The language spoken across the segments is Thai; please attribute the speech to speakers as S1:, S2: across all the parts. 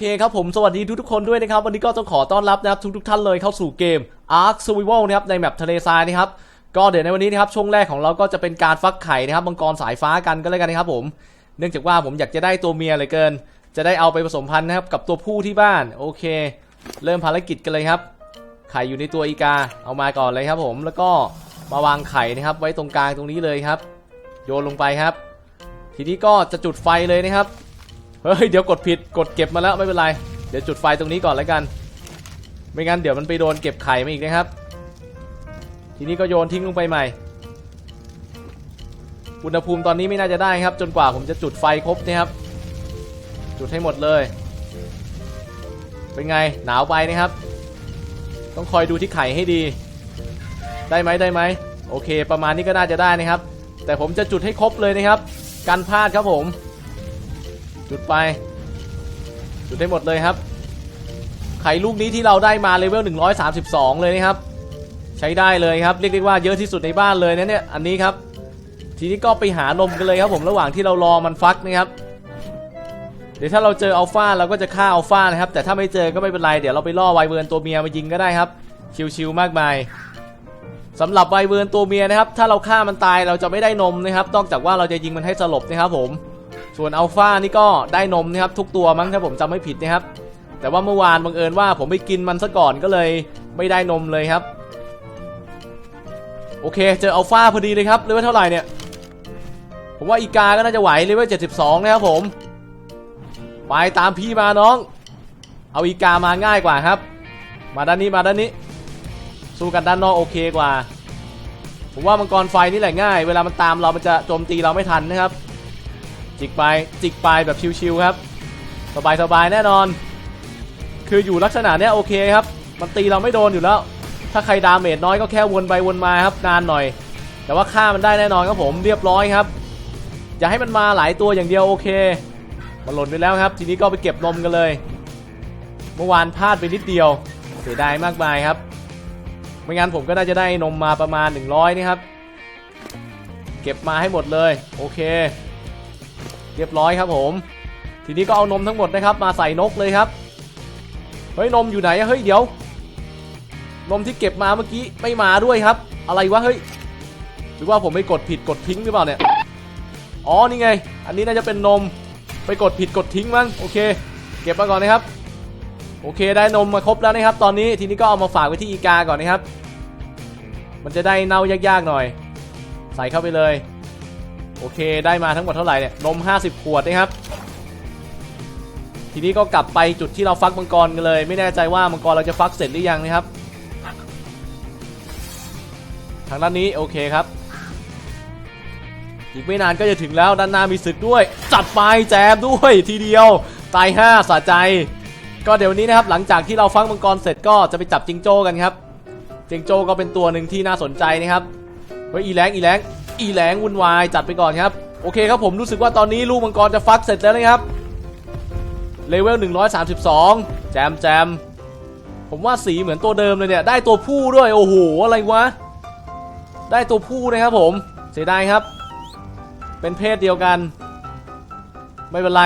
S1: อเคครับผมสวัสดีทุกทุกๆคนด้วยนะครับ วันนี้ก็ต้องขอต้อนรับนะครับทุกทุกๆท่านเลยเข้าสู่เกม Ark Survival นะครับในแมปทะเลทรายนะครับก็เดี๋ยวในวันนี้นะครับช่วงแรกของเราก็จะเป็นการฟักไข่นะครับมังกรสายฟ้ากันก็แล้วกันนะครับผม เนื่องจากว่าผมอยากจะได้ตัวเมียเหลยเกิน จะได้เอาไปผสมพันธุ์นะครับกับตัวผู้ที่บ้านโอเค เริ่มภารกิจกันเลยครับ ไข่อยู่ในตัวอีกาเอามาก่อนเลยครับผมแล้วก็มาวางไข่นะครับ ไว้ตรงกลางตรงนี้เลยครับ โยนลงไปครับ ทีนี้ก็จะจุดไฟเลยนะครับ เฮ้ยเดี๋ยวกดผิดกดเก็บมาแล้วไม่เป็นไร เดี๋ยวจุดไฟตรงนี้ก่อนแล้วกัน ไม่งั้นเดี๋ยวมันไปโดนเก็บไข่มาอีกนะครับ ทีนี้ก็โยนทิ้งลงไปใหม่ อุณหภูมิตอนนี้ไม่น่าจะได้ครับ จนกว่าผมจะจุดไฟครบนะครับ จุดให้หมดเลย เป็นไงหนาวไปนะครับ ต้องคอยดูที่ไข่ให้ดี ได้ไหมได้ไหมโอเค ประมาณนี้ก็น่าจะได้นะครับ แต่ผมจะจุดให้ครบเลยนะครับกันพลาดครับผม จุดไปจุดได้หมดเลยครับ ไข่ลูกนี้ที่เราได้มาเลเวล132 เลยนะครับ ใช้ได้เลยครับ เรียกได้ว่าเยอะที่สุดในบ้านเลยนะเนี่ยอันนี้ครับ ทีนี้ก็ไปหานมกันเลยครับผมระหว่างที่เรารอมันฟักนะครับเดี๋ยวถ้าเราเจออัลฟาเราก็จะฆ่าอัลฟานะครับ แต่ถ้าไม่เจอก็ไม่เป็นไรเดี๋ยวเราไปล่อไวเวิร์นตัวเมียมายิงก็ได้ครับ ชิวๆมากมายสำหรับไวเวิร์นตัวเมียนะครับ ถ้าเราฆ่ามันตายเราจะไม่ได้นมนะครับนอกจากว่าเราจะยิงมันให้สลบนะครับผม ส่วนอัลฟานี่ก็ได้นมนะครับทุกตัวมั้งถ้าผมจำไม่ผิดนะครับ แต่ว่าเมื่อวานบังเอิญว่าผมไปกินมันซะก่อนก็เลยไม่ได้นมเลยครับ โอเคเจออัลฟาพอดีเลยครับเลเวลเท่าไหร่เนี่ย ผมว่าอีกาก็น่าจะไหวเลเวล72นะครับผม ไปตามพี่มาน้อง เอาอีกามาง่ายกว่าครับ มาด้านนี้มาด้านนี้ สู้กันด้านนอกโอเคกว่า ผมว่ามังกรไฟนี่แหละง่าย เวลามันตามเรามันจะโจมตีเราไม่ทันนะครับ จิกไปจิกไปแบบชิวๆครับ สบายๆแน่นอน คืออยู่ลักษณะเนี้ยโอเคครับ มันตีเราไม่โดนอยู่แล้ว ถ้าใครดาเมจน้อยก็แค่วนไปวนมาครับนานหน่อย แต่ว่าฆ่ามันได้แน่นอนครับผมเรียบร้อยครับ อย่าให้มันมาหลายตัวอย่างเดียวโอเค มันหล่นไปแล้วครับ ทีนี้ก็ไปเก็บนมกันเลย เมื่อวานพลาดไปนิดเดียวเสียดายมากมายครับไม่งั้นผมก็น่าจะได้นมมาประมาณ 100 นี่ครับ เก็บมาให้หมดเลย โอเค รียบร้อยครับผม ทีนี้ก็เอานมทั้งหมดนะครับ มาใส่นกเลยครับ เฮ้ยนมอยู่ไหนอะเฮ้ยเดี๋ยว นมที่เก็บมาเมื่อกี้ไม่มาด้วยครับ อะไรวะเฮ้ย หรือว่าผมไปกดผิดกดทิ้งหรือเปล่าเนี่ย อ๋อนี่ไง อันนี้น่าจะเป็นนม ไปกดผิดกดทิ้งมั้งโอเค เก็บมาก่อนนะครับ โอเคได้นมมาครบแล้วนะครับ ตอนนี้ทีนี้ก็เอามาฝากไว้ที่อีกาก่อนนะครับ มันจะได้เน่ายากๆหน่อย ใส่เข้าไปเลย โอเคได้มาทั้งหมดเท่าไหร่เนี่ยนม 50 ขวดนะครับ ทีนี้ก็กลับไปจุดที่เราฟักมังกรกันเลย ไม่แน่ใจว่ามังกรเราจะฟักเสร็จหรือยังนะครับ ทางด้านนี้โอเคครับ อีกไม่นานก็จะถึงแล้วด้านหน้ามีศึกด้วย จัดไปแจมด้วยทีเดียวตาย5สะใจ ก็เดี๋ยวนี้นะครับหลังจากที่เราฟังมังกรเสร็จก็จะไปจับจิงโจ้กันครับจิงโจ้ก็เป็นตัวหนึ่งที่น่าสนใจนะครับเฮ้ยอีแรงอีแรง อีแรงวุ่นวายจัดไปก่อนครับ โอเคครับผมรู้สึกว่าตอนนี้ลูกมังกรจะฟักเสร็จแล้วนะครับเลเวล132 แจมแจมผมว่าสีเหมือนตัวเดิมเลยเนี่ย ได้ตัวผู้ด้วยโอ้โหอะไรวะ ได้ตัวผู้นะครับผมเสียดายครับ เป็นเพศเดียวกัน ไม่เป็นไร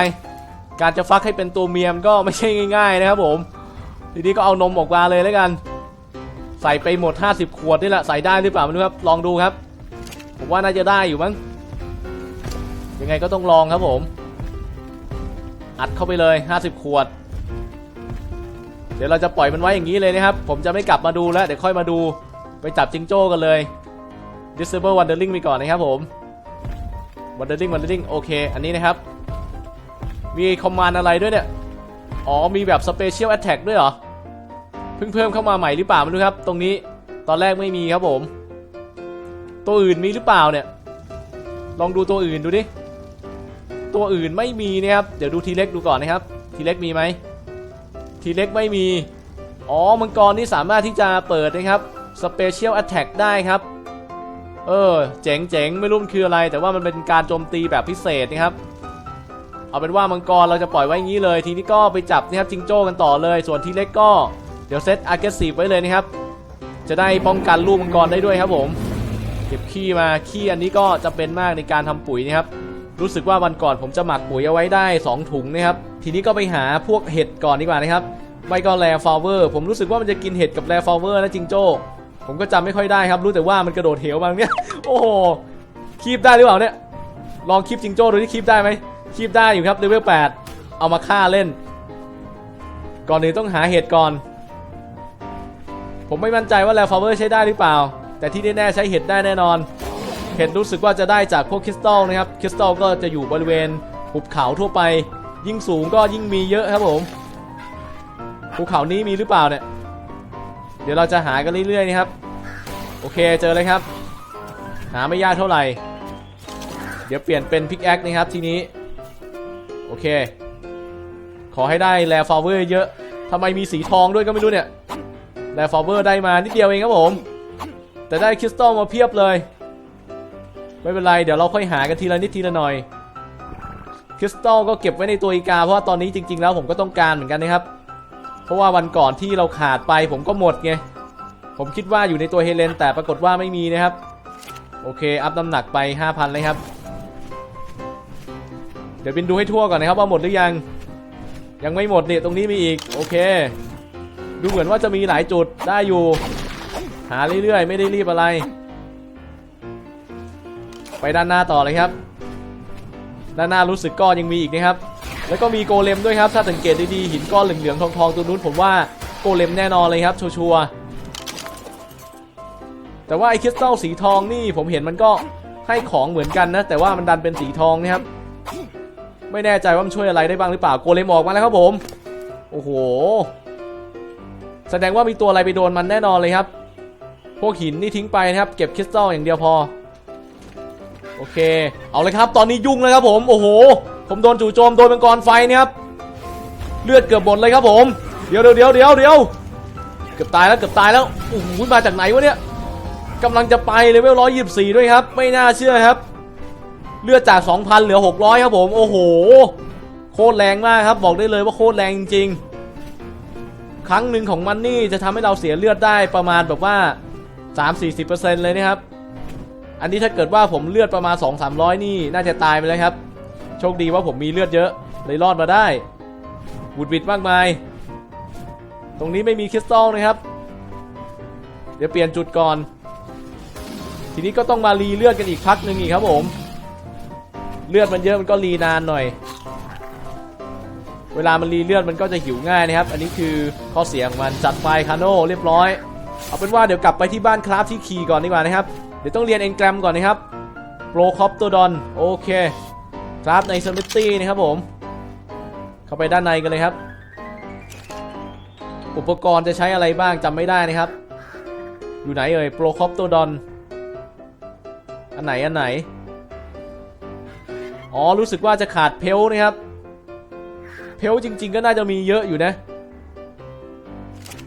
S1: การจะฟักให้เป็นตัวเมียมนก็ไม่ใช่ง่าย ๆ นะครับผม ทีนี้ก็เอานมออกมาเลยแล้วกัน ใส่ไปหมด 50 ขวดนี่แหละใส่ได้หรือเปล่าไม่รู้ครับ ลองดูครับ ผมว่าน่าจะได้อยู่มั้ง ยังไงก็ต้องลองครับผม อัดเข้าไปเลย 50 ขวด เดี๋ยวเราจะปล่อยมันไว้อย่างนี้เลยนะครับ ผมจะไม่กลับมาดูแล้วเดี๋ยวค่อยมาดูไปจับจิงโจ้กันเลย Disable Wandering ไปก่อนนะครับผม Wandering Wandering โอเค อันนี้นะครับ มีคอมมานด์อะไรด้วยเนี่ย อ๋อ มีแบบ Special Attack ด้วยเหรอ เพิ่งเพิ่มเข้ามาใหม่หรือเปล่าไม่รู้ครับ ตรงนี้ตอนแรกไม่มีครับผม ตัวอื่นมีหรือเปล่าเนี่ย ลองดูตัวอื่นดูดิ ตัวอื่นไม่มีนะครับ เดี๋ยวดูทีเล็กดูก่อนนะครับ ทีเล็กมีไหม ทีเล็กไม่มี อ๋อ มังกรนี่สามารถที่จะเปิดนะครับ Special Attack ได้ครับ เออ เจ๋งเจ๋งไม่รู้มันคืออะไร แต่ว่ามันเป็นการโจมตีแบบพิเศษนะครับ เอาเป็นว่ามังกรเราจะปล่อยไว้อย่างนี้เลย ทีนี้ก็ไปจับนะครับจิงโจ้กันต่อเลย ส่วนทีเล็กก็เดี๋ยวเซต aggressive ไว้เลยนะครับ จะได้ป้องกันลูกมังกรได้ด้วยครับผม เก็บขี้มาขี้อันนี้ก็จะเป็นมากในการทำปุ๋ยนะครับ รู้สึกว่าวันก่อนผมจะหมักปุ๋ยเอาไว้ได้ 2 ถุงนะครับ ทีนี้ก็ไปหาพวกเห็ดก่อนดีกว่านะครับ ไม่ก็แรฟลาเวอร์ ผมรู้สึกว่ามันจะกินเห็ดกับแรฟลาเวอร์นะจิงโจ้ ผมก็จำไม่ค่อยได้ครับ รู้แต่ว่ามันกระโดดเหวมาเนี่ย โอ้โห คีบได้หรือเปล่าเนี่ย ลองคีบจิงโจ้ดูที่คีบได้ไหมคีบได้อยู่ครับเลเวล8เอามาฆ่าเล่น ก่อนอื่นต้องหาเห็ดก่อน ผมไม่มั่นใจว่าแรฟลาเวอร์ใช้ได้หรือเปล่า แต่ที่แน่ๆใช้เห็ดได้แน่นอน เห็ดรู้สึกว่าจะได้จากพวกคริสตัลนะครับ คริสตัลก็จะอยู่บริเวณหุบเขาทั่วไป ยิ่งสูงก็ยิ่งมีเยอะครับผม ภูเขานี้มีหรือเปล่าเนี่ย เดี๋ยวเราจะหากันเรื่อยๆนะครับ โอเคเจอเลยครับ หาไม่ยากเท่าไหร่ เดี๋ยวเปลี่ยนเป็นพิกแอคนะครับทีนี้ โอเค ขอให้ได้แรฟลาเวอร์เยอะทำไมมีสีทองด้วยก็ไม่รู้เนี่ยแรฟลาเวอร์ได้มานิดเดียวเองครับผม แต่ได้คริสตัลมาเพียบเลย ไม่เป็นไร เดี๋ยวเราค่อยหากันทีละนิดทีละหน่อย คริสตัลก็เก็บไว้ในตัวอีกา เพราะว่าตอนนี้จริง ๆ แล้วผมก็ต้องการเหมือนกันนะครับ เพราะว่าวันก่อนที่เราขาดไปผมก็หมดไง ผมคิดว่าอยู่ในตัวเฮเลน แต่ปรากฏว่าไม่มีนะครับ โอเค อัพน้ำหนักไป 5,000 เลยครับ เดี๋ยวบินดูให้ทั่วก่อนนะครับว่าหมดหรือยัง ยังไม่หมดเนี่ยตรงนี้มีอีก โอเค ดูเหมือนว่าจะมีหลายจุดได้อยู่ หาเรื่อยๆ ไม่ได้รีบอะไร ไปด้านหน้าต่อเลยครับ ด้านหน้ารู้สึกก้อนยังมีอีกนะครับ แล้วก็มีโกเลมด้วยครับ ถ้าสังเกตดีๆหินก้อนเหลืองๆทองๆตัวนู้นผมว่าโกเลมแน่นอนเลยครับชัวร์ๆแต่ว่าไอ้คริสตัลสีทองนี่ผมเห็นมันก็ให้ของเหมือนกันนะ แต่ว่ามันดันเป็นสีทองนะครับ ไม่แน่ใจว่ามันช่วยอะไรได้บ้างหรือเปล่าโกเลมออกมาแล้วครับผม โอ้โห แสดงว่ามีตัวอะไรไปโดนมันแน่นอนเลยครับ วกหินนี่ทิ้งไปนะครับ เก็บคริสตัลอย่างเดียวพอ โอเค เอาเลยครับ ตอนนี้ยุ่งเลยครับผม โอ้โห ผมโดนจู่โจมโดนมังกรไฟเนี่ยครับ เลือดเกือบหมดเลยครับผม เดี๋ยวเดี๋ยวเดี๋ยวเดี๋ยวเดี๋ยวเกือบตายแล้วเกือบตายแล้วโอ้โหมาจากไหนวะเนี่ยกำลังจะไปเลเวลร้อยยี่สี่ด้วยครับ ไม่น่าเชื่อครับ เลือดจาก2,000เหลือ600ครับผม โอ้โห โคตรแรงมากครับ บอกได้เลยว่าโคตรแรงจริงๆครั้งหนึ่งของมันนี่จะทำให้เราเสียเลือดได้ประมาณแบบว่า 3-40%เลยนะครับ อันนี้ถ้าเกิดว่าผมเลือดประมาณ 2-300 นี่น่าจะตายไปแล้วครับ โชคดีว่าผมมีเลือดเยอะ เลยรอดมาได้บุดบิดมากมาย ตรงนี้ไม่มีคริสตัลนะครับ เดี๋ยวเปลี่ยนจุดก่อน ทีนี้ก็ต้องมารีเลือดกันอีกพักหนึ่งอีกครับผม เลือดมันเยอะมันก็รีนานหน่อย เวลามันรีเลือดมันก็จะหิวง่ายนะครับ อันนี้คือข้อเสียของมันจัดไฟคาโน่เรียบร้อย เอาเป็นว่าเดี๋ยวกลับไปที่บ้านคราฟที่คีก่อนดีกว่านะครับ เดี๋ยวต้องเรียนเอนแกรมก่อนนะครับโปรคอปตัวดอนโอเคคราฟในสมิตี้นะครับผม เข้าไปด้านในกันเลยครับ อุปกรณ์จะใช้อะไรบ้างจำไม่ได้นะครับ อยู่ไหนเอ่ยโปรคอปตัวดอนอันไหนอันไหนอ๋อรู้สึกว่าจะขาดเพลนะครับ เพลจริง ๆ ก็น่าจะมีเยอะอยู่นะ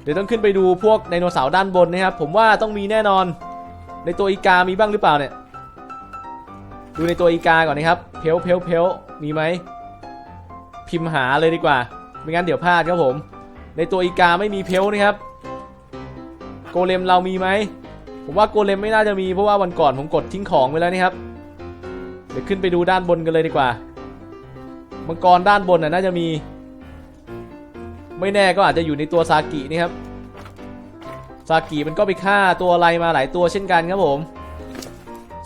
S1: ดี๋ยวต้องขึ้นไปดูพวกไดโนเสาร์ด้านบนนะครับ ผมว่าต้องมีแน่นอน ในตัวอีกามีบ้างหรือเปล่าเนี่ย ดูในตัวอีกาก่อนนะครับ เพลเพลเพลมีไหม พิมพ์หาเลยดีกว่า ไม่งั้นเดี๋ยวพลาดครับผม ในตัวอีกาไม่มีเพลนะครับ โกเลมเรามีไหม ผมว่าโกเลมไม่น่าจะมีเพราะว่าวันก่อนผมกดทิ้งของไปแล้วนี่ครับ เดี๋ยวขึ้นไปดูด้านบนกันเลยดีกว่า มังกรด้านบนน่ะน่าจะมี ไม่แน่ก็อาจจะอยู่ในตัวซากินี่ครับซากิมันก็ไปฆ่าตัวอะไรมาหลายตัวเช่นกันครับผม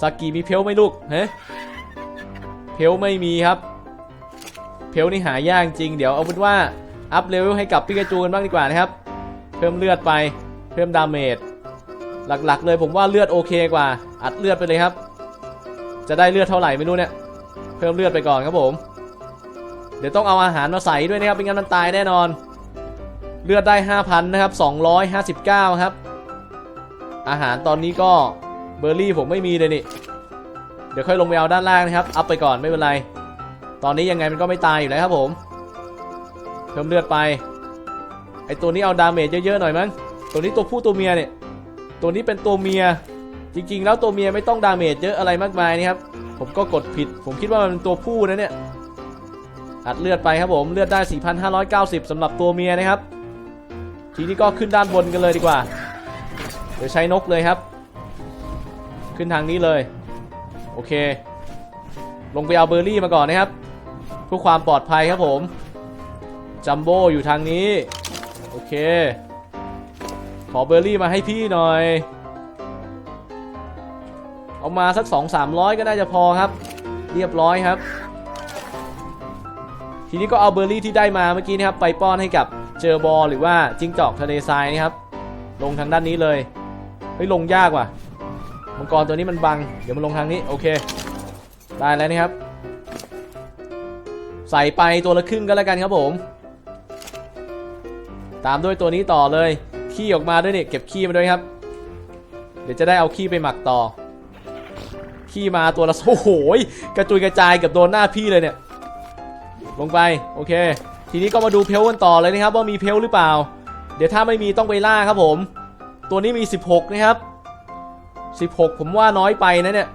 S1: ซากิมีเพลไหม่ลูกเฮ้เพลไม่มีครับ เพลนี่หายากจริง เดี๋ยวเอาเป็นว่าอัพเลเวลให้กับปิกาจูกันบ้างดีกว่านะครับ เพิ่มเลือดไป เพิ่มดาเมจ หลักๆ เลยผมว่าเลือดโอเคกว่า อัดเลือดไปเลยครับ จะได้เลือดเท่าไหร่ไม่รู้เนี่ย เพิ่มเลือดไปก่อนครับผม เดี๋ยวต้องเอาอาหารมาใส่ด้วยนะครับไม่งั้นมันตายแน่นอน เลือดได้ 5,000 นะครับ 259 ครับ อาหารตอนนี้ก็เบอร์รี่ผมไม่มีเลยนี่ เดี๋ยวค่อยลงไปเอาด้านล่างนะครับ อัพไปก่อนไม่เป็นไร ตอนนี้ยังไงมันก็ไม่ตายอยู่แล้วครับผม เพิ่มเลือดไป ไอตัวนี้เอาดาเมจเยอะๆหน่อยมั้ง ตัวนี้ตัวผู้ตัวเมียเนี่ย ตัวนี้เป็นตัวเมีย จริงๆ แล้วตัวเมียไม่ต้องดาเมจเยอะอะไรมากมายนี่ครับ ผมก็กดผิด ผมคิดว่ามันเป็นตัวผู้นะเนี่ย อัดเลือดไปครับผม เลือดได้ 4,590สำหรับตัวเมียนะครับ ทีนี้ก็ขึ้นด้านบนกันเลยดีกว่า เดี๋ยวใช้นกเลยครับ ขึ้นทางนี้เลย โอเค ลงไปเอาเบอร์รี่มาก่อนนะครับ เพื่อความปลอดภัยครับผม จัมโบ้อยู่ทางนี้ โอเค ขอเบอร์รี่มาให้พี่หน่อย เอามาสัก 2 3 0 0 ก็น่าจะพอครับ เรียบร้อยครับ ทีนี้ก็เอาเบอร์รี่ที่ได้มาเมื่อกี้นะครับ ไปป้อนให้กับ เจอบอลหรือว่าจิ้งจอกทะเลทรายนะครับ ลงทางด้านนี้เลยเฮ้ยลงยากว่ะมังกรตัวนี้มันบัง เดี๋ยวมันลงทางนี้โอเคได้แล้วนะครับ ใส่ไปตัวละครึ่งก็แล้วกันครับผม ตามด้วยตัวนี้ต่อเลย ขี้ออกมาด้วยเนี่ยเก็บขี้มาด้วยครับ เดี๋ยวจะได้เอาขี้ไปหมักต่อ ขี้มาตัวละโอ้โหกระจุยกระจายกับโดนหน้าพี่เลยเนี่ย ลงไปโอเค ทีนี้ก็มาดูเพลกันต่อเลยนะครับว่ามีเพลหรือเปล่า เดี๋ยวถ้าไม่มีต้องไปล่าครับผม ตัวนี้มี 16 นะครับ 16 ผมว่าน้อยไปนะเนี่ย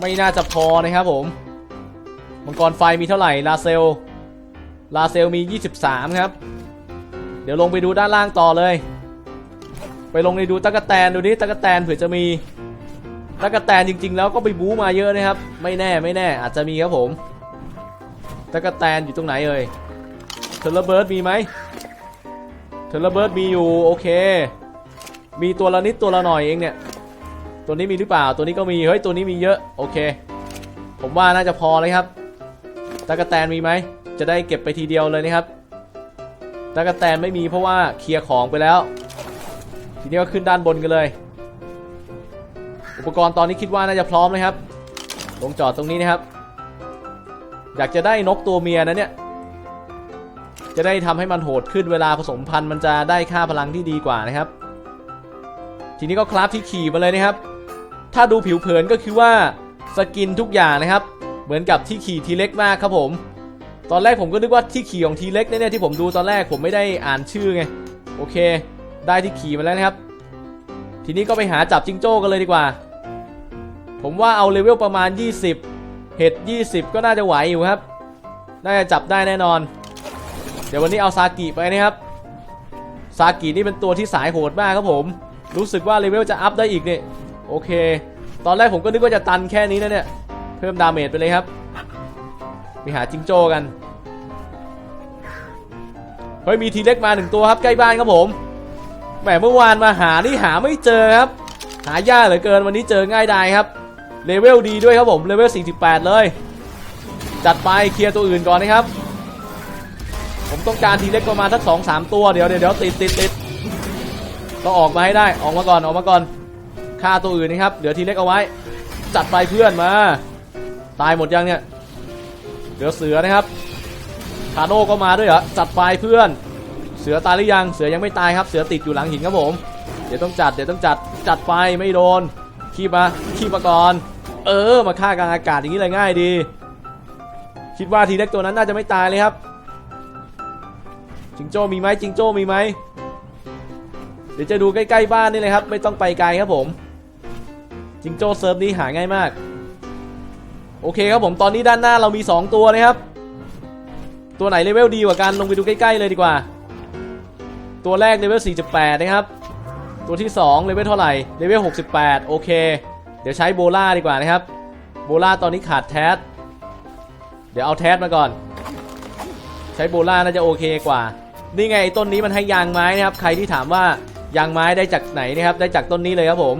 S1: ไม่น่าจะพอนะครับผม มังกรไฟมีเท่าไหร่ ลาเซล ลาเซลมี 23 ครับ เดี๋ยวลงไปดูด้านล่างต่อเลย ไปลงในดูตะกะแตนดูดิตะกะแตนเผื่อจะมีตะกะแตนจริง ๆ แล้วก็ไปบู๊มาเยอะนะครับ ไม่แน่ไม่แน่อาจจะมีครับผม ตะกะแตนอยู่ตรงไหนเอ่ยเทเลเบิร์ดมีไหมเทเลเบิร์ดมีอยู่โอเค มีตัวละนิดตัวละหน่อยเองเนี่ย ตัวนี้มีหรือเปล่าตัวนี้ก็มีเฮ้ยตัวนี้มีเยอะโอเค ผมว่าน่าจะพอเลยครับตะกะแตนมีไหมจะได้เก็บไปทีเดียวเลยนะครับตะกะแตนไม่มีเพราะว่าเคลียร์ของไปแล้ว ทีนี้ก็ขึ้นด้านบนกันเลย อุปกรณ์ตอนนี้คิดว่าน่าจะพร้อมเลยครับลงจอดตรงนี้นะครับ อยากจะได้นกตัวเมียนะเนี่ย จะได้ทำให้มันโหดขึ้นเวลาผสมพันธุ์มันจะได้ค่าพลังที่ดีกว่านะครับ ทีนี้ก็คราฟที่ขี่มาเลยนะครับ ถ้าดูผิวเผินก็คือว่าสกินทุกอย่างนะครับ เหมือนกับที่ขี่ทีเล็กมากครับผม ตอนแรกผมก็นึกว่าที่ขี่ของทีเล็กเนี่ยที่ผมดูตอนแรกผมไม่ได้อ่านชื่อไง โอเค ได้ที่ขี่มาแล้วนะครับ ทีนี้ก็ไปหาจับจิงโจ้กันเลยดีกว่า ผมว่าเอาเลเวลประมาณ 20 เห็ด 20 ก็น่าจะไหวอยู่ครับ น่าจะจับได้แน่นอน เดี๋ยววันนี้เอาซากิไปนะครับ ซากินี่เป็นตัวที่สายโหดมากครับผม รู้สึกว่าเลเวลจะอัพได้อีกเนี่ยโอเค ตอนแรกผมก็นึกว่าจะตันแค่นี้นะเนี่ย เพิ่มดาเมจไปเลยครับ ไปหาจิงโจ้กัน เฮ้ยมีทีเล็กมาหนึ่งตัวครับใกล้บ้านครับผม แหมเมื่อวานมาหานี่หาไม่เจอครับ หายากเหลือเกินวันนี้เจอง่ายดายครับ เลเวลดีด้วยครับผมเลเวล 48 เลย จัดไปเคลียร์ตัวอื่นก่อนนะครับ ผมต้องการทีเล็กประมาณสักสองสามตัวเดี๋ยวเดี๋ยวเดี๋ยวติดติดติดต้องออกมาให้ได้ออกมาก่อนออกมาก่อนฆ่าตัวอื่นนะครับเหลือทีเล็กเอาไว้ จัดไปเพื่อนมา ตายหมดยังเนี่ยเหลือเสือนะครับคาโน่ก็มาด้วยเหรอจัดไปเพื่อน เสือตายหรือยังเสือยังไม่ตายครับ เสือติดอยู่หลังหินครับผม เดี๋ยวต้องจัดเดี๋ยวต้องจัดจัดไปไม่โดน ขี้มาขี้มาก่อน เออ มาฆ่ากลางอากาศอย่างนี้เลยง่ายดี คิดว่าทีเล็กตัวนั้นน่าจะไม่ตายเลยครับ จิงโจ้มีไหมจิงโจ้มีไหมเดี๋ยวจะดูใกล้ๆบ้านนี่เลยครับ ไม่ต้องไปไกลครับผม จิงโจ้เซิร์ฟนี้หาง่ายมาก โอเคครับผมตอนนี้ด้านหน้าเรามี 2 ตัวนะครับ ตัวไหนเลเวลดีกว่ากันลงไปดูใกล้ๆเลยดีกว่า ตัวแรกเลเวล 48 นะครับ ตัวที่2เลเวลเท่าไหร่เลเวล68 โอเค เดี๋ยวใช้โบล่าดีกว่านะครับ โบล่าตอนนี้ขาดแทสเดี๋ยวเอาแทสมาก่อน ใช้โบล่าน่าจะโอเคกว่า นี่ไงต้นนี้มันให้ยางไม้นะครับ ใครที่ถามว่ายางไม้ได้จากไหนนะครับ ได้จากต้นนี้เลยครับผม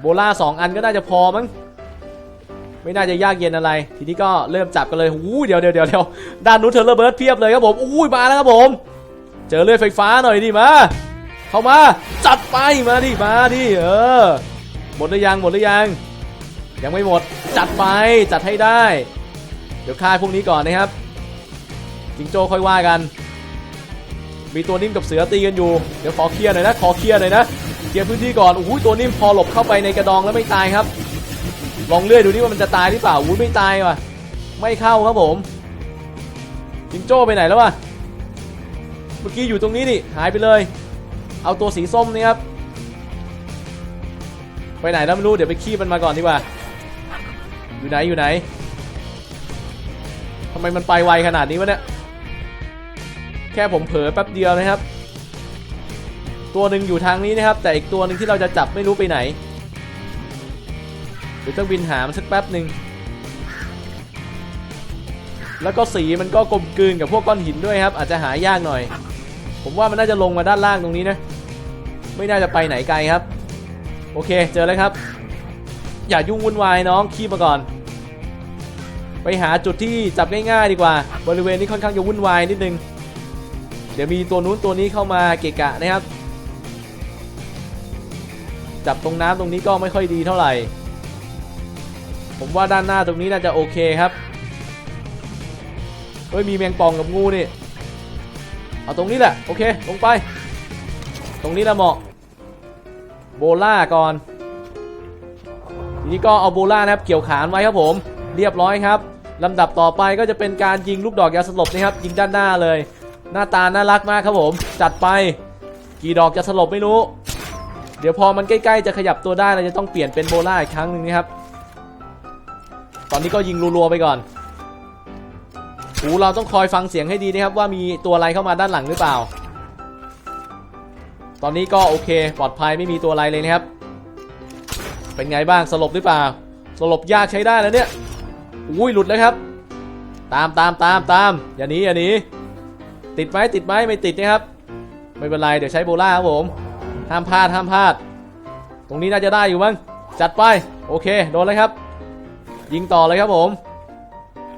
S1: โบล่าสองอันก็น่าจะพอมั้งไม่น่าจะยากเย็นอะไร ทีนี้ก็เริ่มจับกันเลยอู้เดี๋ยวเดี๋ยวเดี๋ยวด้านนู้นเทอร์เบิร์ดเพียบเลยครับผมอู้ยมาแล้วครับผม เจอเลือดไฟฟ้าหน่อยดิมา เข้ามา จัดไปมาดิมาดิเออ หมดหรือยังหมดหรือยัง ยังไม่หมดจัดไปจัดให้ได้ เดี๋ยวฆ่าพวกนี้ก่อนนะครับจิงโจ้ค่อยว่ากัน มีตัวนิ่มกับเสือตีกันอยู่ เดี๋ยวขอเคลียร์หน่อยนะ ขอเคลียร์หน่อยนะ เคลียร์พื้นที่ก่อนโอ้ยตัวนิ่มพอหลบเข้าไปในกระดองแล้วไม่ตายครับ ลองเลื่อยดูดิว่ามันจะตายหรือเปล่าอุ้ยไม่ตายว่ะ ไม่เข้าครับผม จิงโจ้ไปไหนแล้ววะ เมื่อกี้อยู่ตรงนี้นี่ หายไปเลย เอาตัวสีส้มนี่ครับ ไปไหนแล้วไม่รู้เดี๋ยวไปขี้มันมาก่อนดีกว่า อยู่ไหนอยู่ไหนทำไมมันไปไวขนาดนี้วะเนี่ย แค่ผมเผลอแป๊บเดียวนะครับ ตัวหนึ่งอยู่ทางนี้นะครับ แต่อีกตัวหนึ่งที่เราจะจับไม่รู้ไปไหนเดี๋ยวต้องบินหามันสักแป๊บหนึ่งแล้วก็สีมันก็กลมกลืนกับพวกก้อนหินด้วยครับ อาจจะหายากหน่อย ผมว่ามันน่าจะลงมาด้านล่างตรงนี้นะ ไม่น่าจะไปไหนไกลครับ โอเคเจอแล้วครับ อย่ายุ่งวุ่นวายน้องขี้มาก่อน ไปหาจุดที่จับง่ายๆดีกว่า บริเวณนี้ค่อนข้างจะวุ่นวายนิดนึง เดี๋ยวมีตัวนู้นตัวนี้เข้ามาเกะกะนะครับ จับตรงน้ำตรงนี้ก็ไม่ค่อยดีเท่าไหร่ ผมว่าด้านหน้าตรงนี้น่าจะโอเคครับเฮ้ยมีแมงป่องกับงูนี่ เอาตรงนี้แหละ โอเค ลงไป ตรงนี้แหละเหมาะ โบล่าก่อนทีนี้ก็เอาโบล่านะครับเกี่ยวขานไว้ครับผม เรียบร้อยครับลำดับต่อไปก็จะเป็นการยิงลูกดอกยาสลบนะครับ ยิงด้านหน้าเลย หน้าตาน่ารักมากครับผม จัดไป กี่ดอกจะสลบไม่รู้ เดี๋ยวพอมันใกล้ๆจะขยับตัวได้เราจะต้องเปลี่ยนเป็นโบล่าอีกครั้งหนึ่งนะครับ ตอนนี้ก็ยิงรัวๆไปก่อนหูเราต้องคอยฟังเสียงให้ดีนะครับว่ามีตัวอะไรเข้ามาด้านหลังหรือเปล่า ตอนนี้ก็โอเค ปลอดภัยไม่มีตัวอะไรเลยนะครับ เป็นไงบ้างสลบหรือเปล่า สลบยากใช้ได้แล้วเนี่ย อุ้ยหลุดแล้วครับ ตามตามตามตามอย่าหนีอย่าหนีติดไหมติดไหมไม่ติดนะครับ ไม่เป็นไรเดี๋ยวใช้โบล่าครับผมห้ามพลาดห้ามพลาด ตรงนี้น่าจะได้อยู่มั้งจัดไปโอเคโดนเลยครับ ยิงต่อเลยครับผม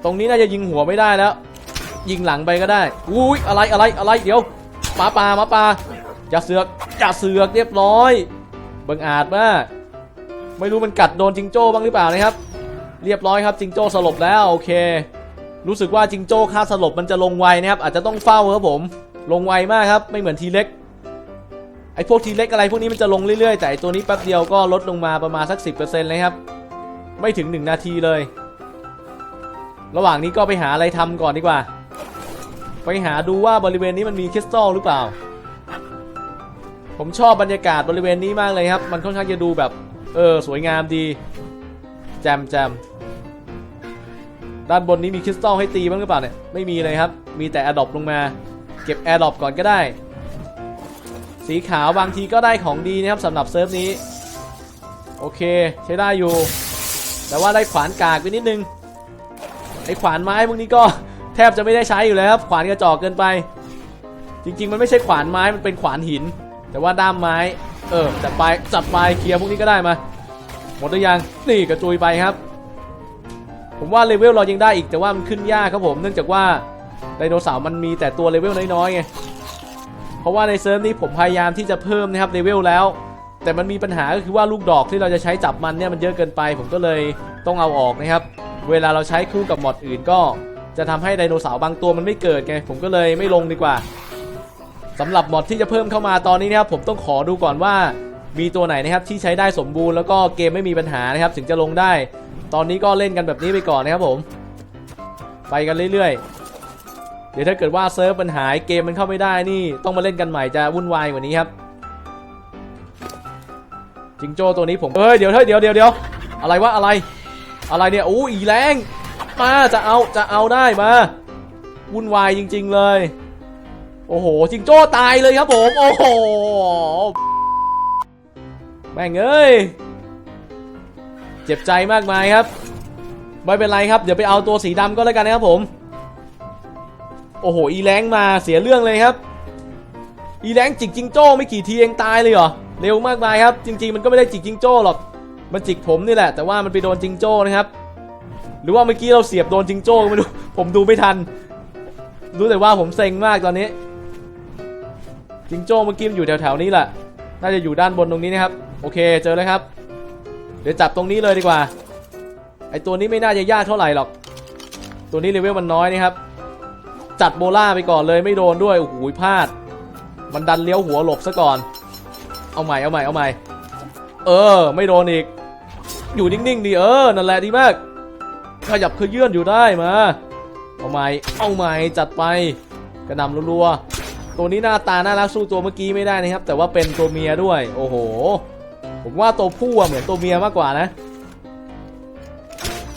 S1: ตรงนี้น่าจะยิงหัวไม่ได้แล้ว ยิงหลังไปก็ได้อุ้ยอะไรอะไรอะไรเดี๋ยวหมาป่าหมาป่า อย่าเสือกอย่าเสือกเรียบร้อยบังอาจมากไม่รู้มันกัดโดนจิงโจ้บ้างหรือเปล่านะครับ เรียบร้อยครับจิงโจ้สลบแล้วโอเค รู้สึกว่าจิงโจ้ค่าสลบมันจะลงไวนะครับ อาจจะต้องเฝ้าครับผม ลงไวมากครับ ไม่เหมือนทีเล็กไอ้พวกทีเล็กอะไรพวกนี้มันจะลงเรื่อยๆ แต่ตัวนี้แป๊บเดียวก็ลดลงมาประมาณสัก 10%เลยครับ ไม่ถึง 1 นาทีเลย ระหว่างนี้ก็ไปหาอะไรทำก่อนดีกว่า ไปหาดูว่าบริเวณนี้มันมีคริสตัลหรือเปล่า ผมชอบบรรยากาศบริเวณนี้มากเลยครับ มันค่อนข้างจะดูแบบ เออ สวยงามดี แจมแจมด้านบนนี้มีคริสตัลให้ตีบ้างหรือเปล่าเนี่ย ไม่มีเลยครับ มีแต่แอร์ดรอปลงมา เก็บแอร์ดรอปก่อนก็ได้ สีขาวบางทีก็ได้ของดีนะครับสำหรับเซิร์ฟนี้ โอเค ใช้ได้อยู่ แต่ว่าได้ขวานกากไปนิดนึง ไอ้ขวานไม้พวกนี้ก็แทบจะไม่ได้ใช้อยู่แล้วครับ ขวานกระจอกเกินไป จริง ๆ มันไม่ใช่ขวานไม้ มันเป็นขวานหิน แต่ว่าด้ามไม้ เออจัดไปจัดไปเคลียร์พวกนี้ก็ได้มา หมดหรือยังนี่กระจุยไปครับ ผมว่าเลเวลเรายังได้อีกแต่ว่ามันขึ้นยากครับผมเนื่องจากว่าไดโนเสาร์มันมีแต่ตัวเลเวลน้อยๆไงเพราะว่าในเซิร์ฟนี้ผมพยายามที่จะเพิ่มนะครับเลเวลแล้ว แต่มันมีปัญหาก็คือว่าลูกดอกที่เราจะใช้จับมันเนี่ยมันเยอะเกินไป ผมก็เลยต้องเอาออกนะครับ เวลาเราใช้คู่กับมอดอื่นก็จะทำให้ไดโนเสาร์บางตัวมันไม่เกิดไงผมก็เลยไม่ลงดีกว่า สำหรับมอดที่จะเพิ่มเข้ามาตอนนี้นะครับผมต้องขอดูก่อนว่ามีตัวไหนนะครับที่ใช้ได้สมบูรณ์แล้วก็เกมไม่มีปัญหานะครับ ถึงจะลงได้ ตอนนี้ก็เล่นกันแบบนี้ไปก่อนนะครับผม ไปกันเรื่อยๆ เดี๋ยวถ้าเกิดว่าเซิร์ฟมันหายเกมมันเข้าไม่ได้นี่ ต้องมาเล่นกันใหม่จะวุ่นวายกว่านี้ครับจิงโจ้ตัวนี้ผมเอ้ยเดี๋ยวเฮ้ยเดี๋ยวเดี๋ยวเดี๋ยวอะไรวะอะไร อะไรเนี่ยโอ้อีแรงมาจะเอาจะเอาได้มาวุ่นวายจริง ๆ เลย โอ้โหจิงโจ้ตายเลยครับผม โอ้โห แม่งเอ้ย เจ็บใจมากมายครับ ไม่เป็นไรครับ เดี๋ยวไปเอาตัวสีดำก็แล้วกันนะครับผม โอ้โห อีแรงมาเสียเรื่องเลยครับ อีแรงจิกจิงโจ้ไม่กี่ทีเองตายเลยเหรอ เร็วมากมายครับ จริง ๆ มันก็ไม่ได้จิกจิงโจ้หรอก มันจิกผมนี่แหละ แต่ว่ามันไปโดนจิงโจ้นะครับ หรือว่าเมื่อกี้เราเสียบโดนจิงโจ้ไม่รู้ ผมดูไม่ทัน รู้แต่ว่าผมเซ็งมากตอนนี้ จิงโจ้เมื่อกี้มันอยู่แถวๆนี้แหละ น่าจะอยู่ด้านบนตรงนี้นะครับ โอเค เจอแล้วครับ เดี๋ยวจับตรงนี้เลยดีกว่า ไอตัวนี้ไม่น่าจะยากเท่าไหร่หรอก ตัวนี้เลเวลมันน้อยนะครับ จัดโบล่าไปก่อนเลยไม่โดนด้วย โอ้โหพลาด มันดันเลี้ยวหัวหลบซะก่อน เอาใหม่ เอาใหม่ เอาใหม่ เออ ไม่โดนอีก อยู่นิ่งๆดีเออ นั่นแหละดีมาก ขยับขยื่นอยู่ได้มา เอาใหม่ เอาใหม่ จัดไป กระนำรัวๆ ตัวนี้หน้าตาน่ารักสู้ตัวเมื่อกี้ไม่ได้นะครับ แต่ว่าเป็นตัวเมียด้วย โอ้โห ผมว่าตัวผู้เหมือนตัวเมียมากกว่านะ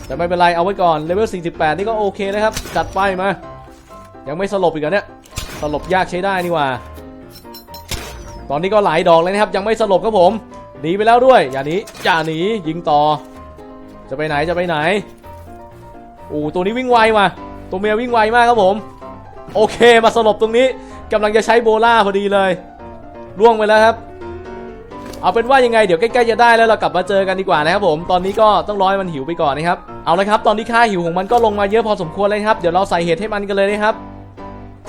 S1: แต่ไม่เป็นไรเอาไว้ก่อนเลเวล 48 นี่ก็โอเคนะครับ จัดไปมา ยังไม่สลบอีกเหรอเนี่ย สลบยากใช้ได้นี่ว่า ตอนนี้ก็หลายดอกเลยนะครับ ยังไม่สลบครับผม หนีไปแล้วด้วย อย่าหนี อย่าหนี ยิงต่อ จะไปไหน จะไปไหนโอ้ตัวนี้วิ่งไวว่ะ ตัวเมียวิ่งไวมากครับผม โอเค มาสลบตรงนี้ กำลังจะใช้โบล่าพอดีเลยล่วงไปแล้วครับ เอาเป็นว่ายังไงเดี๋ยวใกล้ๆจะได้แล้วเรากลับมาเจอกันดีกว่านะครับผมตอนนี้ก็ต้องรอให้มันหิวไปก่อนนะครับเอาละครับตอนนี้ค่าหิวของมันก็ลงมาเยอะพอสมควรเลยครับเดี๋ยวเราใส่เห็ดให้มันกันเลยนะครับ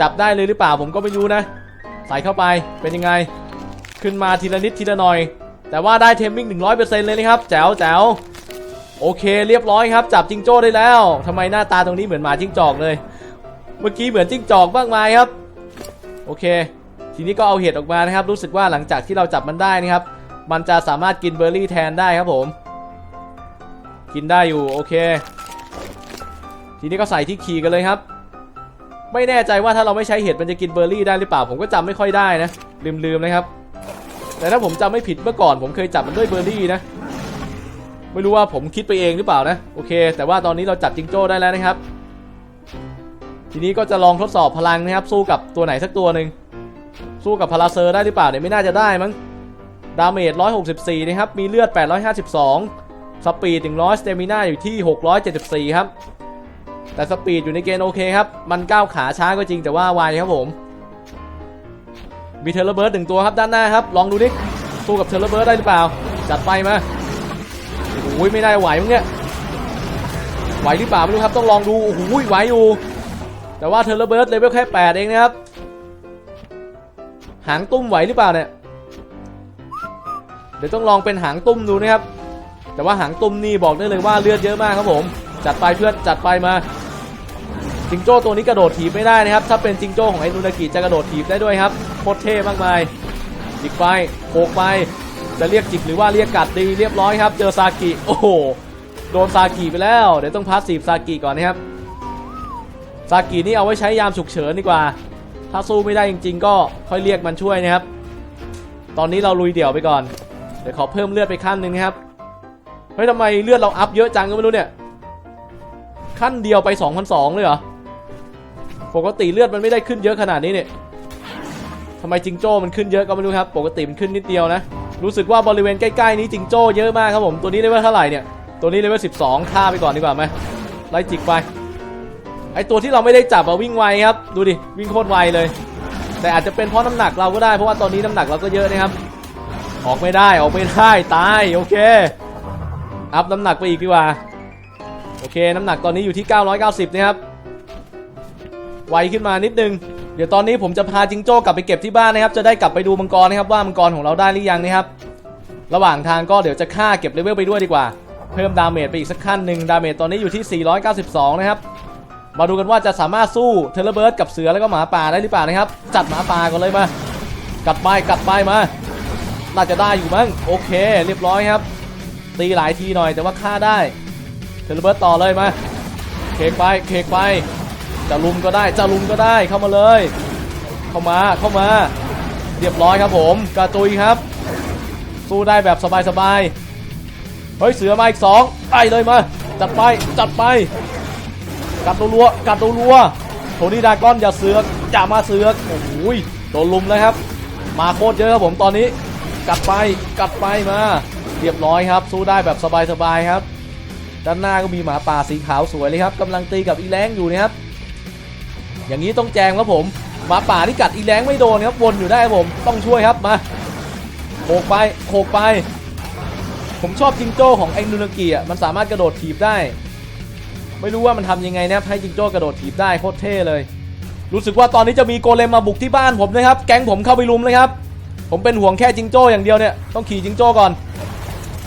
S1: จับได้เลยหรือเปล่าผมก็ไม่รู้นะ ใส่เข้าไปเป็นยังไง ขึ้นมาทีละนิดทีละหน่อย แต่ว่าได้เทมมิ่ง100%เลยนะครับแจ๋วแจ๋วโอเคเรียบร้อยครับ จับจิงโจ้ได้แล้วทำไมหน้าตาตรงนี้เหมือนหมาจิ้งจอกเลย เมื่อกี้เหมือนจิ้งจอกมากมายครับ โอเค ทีนี้ก็เอาเห็ดออกมานะครับ รู้สึกว่าหลังจากที่เราจับมันได้นะครับ มันจะสามารถกินเบอร์รี่แทนได้ครับผม กินได้อยู่โอเค ทีนี้ก็ใส่ที่คีกันเลยครับ ไม่แน่ใจว่าถ้าเราไม่ใช้เห็ดมันจะกินเบอร์รี่ได้หรือเปล่า ผมก็จำไม่ค่อยได้นะลืมๆนะครับ แต่ถ้าผมจำไม่ผิดเมื่อก่อน ผมเคยจับมันด้วยเบอร์รี่นะไม่รู้ว่าผมคิดไปเองหรือเปล่านะ โอเค แต่ว่าตอนนี้เราจับจิงโจ้ได้แล้วนะครับ ทีนี้ก็จะลองทดสอบพลังนะครับ สู้กับตัวไหนสักตัวหนึ่งสู้กับพาราเซอร์ได้หรือเปล่าเนี่ยไม่น่าจะได้มั้งดาเมจ164นะครับมีเลือด 852 สปีด100สเตมิน่าอยู่ที่ 674 ครับ แต่สปีดอยู่ในเกณฑ์โอเคครับ มันก้าวขาช้าก็จริงแต่ว่าไวครับผมมีเทเลเบิร์ดหนึ่งตัวครับด้านหน้าครับ ลองดูดิสู้กับเทเลเบิร์ดได้หรือเปล่า จัดไปมาโอ้ยไม่ได้ไหวมั้งเนี่ยไหวหรือเปล่าไม่รู้ครับต้องลองดูโอ้โหไหวอยู่ แต่ว่าเทเลเบิร์ดเลเวลแค่8เองนะครับ หางตุ้มไหวหรือเปล่าเนี่ย เดี๋ยวต้องลองเป็นหางตุ้มดูนะครับ แต่ว่าหางตุ้มนี่บอกได้เลยว่าเลือดเยอะมากครับผม จัดไปเพื่อนจัดไปมา จิงโจ้ตัวนี้กระโดดถีบไม่ได้นะครับ ถ้าเป็นจิงโจ้ของไอ้นุนากิจะกระโดดถีบได้ด้วยครับโคตรเท่มากมายจิกไปโขกไป จะเรียกจิกหรือว่าเรียกกัดดีเรียบร้อยครับ เจอซากิ โอ้โห โดนซากิไปแล้ว เดี๋ยวต้องพาสซีฟซากิก่อนนะครับ ซากินี่เอาไว้ใช้ยามฉุกเฉินดีกว่า ถ้าสู้ไม่ได้จริง ๆ ก็ค่อยเรียกมันช่วยนะครับ ตอนนี้เราลุยเดี่ยวไปก่อน เดี๋ยวขอเพิ่มเลือดไปขั้นหนึ่งนะครับ เฮ้ยทำไมเลือดเราอัพเยอะจังก็ไม่รู้เนี่ย ขั้นเดียวไป2,002เลยเหรอ ปกติเลือดมันไม่ได้ขึ้นเยอะขนาดนี้เนี่ยทำไมจิงโจ้มันขึ้นเยอะก็ไม่รู้ครับ ปกติมันขึ้นนิดเดียวนะ รู้สึกว่าบริเวณใกล้ๆนี้จิงโจ้เยอะมากครับผม ตัวนี้เลเวลเท่าไหร่เนี่ย ตัวนี้เลเวล12ฆ่าไปก่อนดีกว่าไหมไล่จิกไป ไอตัวที่เราไม่ได้จับอะวิ่งไวครับ ดูดิ วิ่งโคตรไวเลย แต่อาจจะเป็นเพราะน้ำหนักเราก็ได้ เพราะว่าตอนนี้น้ำหนักเราก็เยอะนะครับ ออกไม่ได้ออกไม่ได้ตายโอเค อัพน้ำหนักไปอีกดีกว่า โอเค น้ำหนักตอนนี้อยู่ที่ 990นะครับ ไวขึ้นมานิดนึง เดี๋ยวตอนนี้ผมจะพาจิงโจ้กลับไปเก็บที่บ้านนะครับ จะได้กลับไปดูมังกรนะครับว่ามังกรของเราได้หรือยังนะครับ ระหว่างทางก็เดี๋ยวจะฆ่าเก็บเลเวลไปด้วยดีกว่า เพิ่มดาเมจไปอีกสักขั้นหนึ่งดาเมจตอนนี้อยู่ที่ 492 นะครับ มาดูกันว่าจะสามารถสู้เทเลเบิร์ดกับเสือแล้วก็หมาป่าได้หรือเปล่านะครับ จัดหมาป่าก่อนเลยมากัดไปกัดไปมา น่าจะได้อยู่มั้ง โอเค เรียบร้อยครับ ตีหลายทีหน่อยแต่ว่าฆ่าได้ เทเลเบิร์ดต่อเลยมา เคกไป เคกไป จะลุมก็ได้ จะลุมก็ได้ เข้ามาเลย เข้ามา เข้ามา เรียบร้อยครับผม กระตุยครับ สู้ได้แบบสบายๆ เฮ้ย เสือมาอีกสองไปเลยมา จัดไป จัดไป กัดตัวรัวกัดตัวรัวโทนี่ดากอนอย่าเสือกอย่ามาเสือกโอ้โหยโดนลุมเลยครับ มาโคตรเยอะครับผมตอนนี้ กัดไปกัดไปมา เรียบร้อยครับ สู้ได้แบบสบายๆครับด้านหน้าก็มีหมาป่าสีขาวสวยเลยครับกำลังตีกับอีแรงอยู่นะครับ อย่างนี้ต้องแจงครับผมหมาป่าที่กัดอีแรงไม่โดนครับวนอยู่ได้ครับผมต้องช่วยครับมาโขกไปโขกไป ผมชอบจิงโจ้ของไอ้นูนากิอะมันสามารถกระโดดถีบได้ ไม่รู้ว่ามันทำยังไงนะให้จิงโจ้กระโดดถีบได้โคตรเท่เลย รู้สึกว่าตอนนี้จะมีโกเลมมาบุกที่บ้านผมนะครับ แก๊งผมเข้าไปลุมเลยครับ ผมเป็นห่วงแค่จิงโจ้อย่างเดียวเนี่ยต้องขี่จิงโจ้ก่อน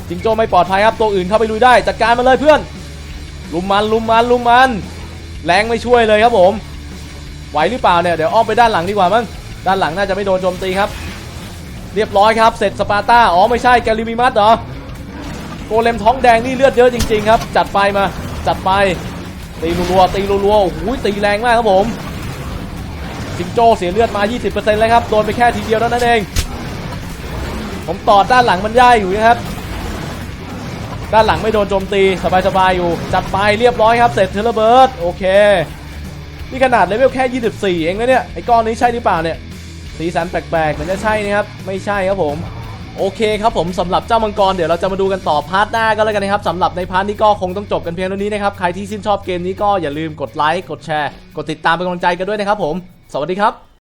S1: จิงโจ้ไม่ปลอดภัยครับตัวอื่นเข้าไปลุยได้จัดการมาเลยเพื่อน ลุมมันลุมมันลุมมันแรงไม่ช่วยเลยครับผมไหวหรือเปล่าเนี่ยเดี๋ยวอ้อมไปด้านหลังดีกว่ามั้งด้านหลังน่าจะไม่โดนโจมตีครับ เรียบร้อยครับเสร็จสปาร์ต้าอ๋อไม่ใช่แกลิมิมัสเหรอโกเลมท้องแดงนี่เลือดเยอะจริง ๆ ครับ จัดไปมา จัดไป ตีรัวๆตีรัวๆโอ้โหตีแรงมากครับผมจิงโจ้เสียเลือดมา 20%เลยครับโดนไปแค่ทีเดียวเท่านั้นเอง ผมตอดด้านหลังมันย่ายอยู่นะครับ ด้านหลังไม่โดนโจมตีสบายๆอยู่ จัดไปเรียบร้อยครับ เสร็จเทเลเบิร์ดโอเค นี่ขนาดเลเวลแค่ 24 เองนะเนี่ยไอ้ก้อนนี้ใช่หรือเปล่าเนี่ยสีสันแปลกๆเหมือนจะใช่นะครับไม่ใช่ครับผม โอเคครับผมสำหรับเจ้ามังกรเดี๋ยวเราจะมาดูกันต่อพาร์ทหน้าก็แล้วกันนะครับสำหรับในพาร์ทนี้ก็คงต้องจบกันเพียงเท่านี้นะครับใครที่ชื่นชอบเกมนี้ก็อย่าลืมกดไลค์กดแชร์ กดติดตามเป็นกำลังใจกันด้วยนะครับผม สวัสดีครับ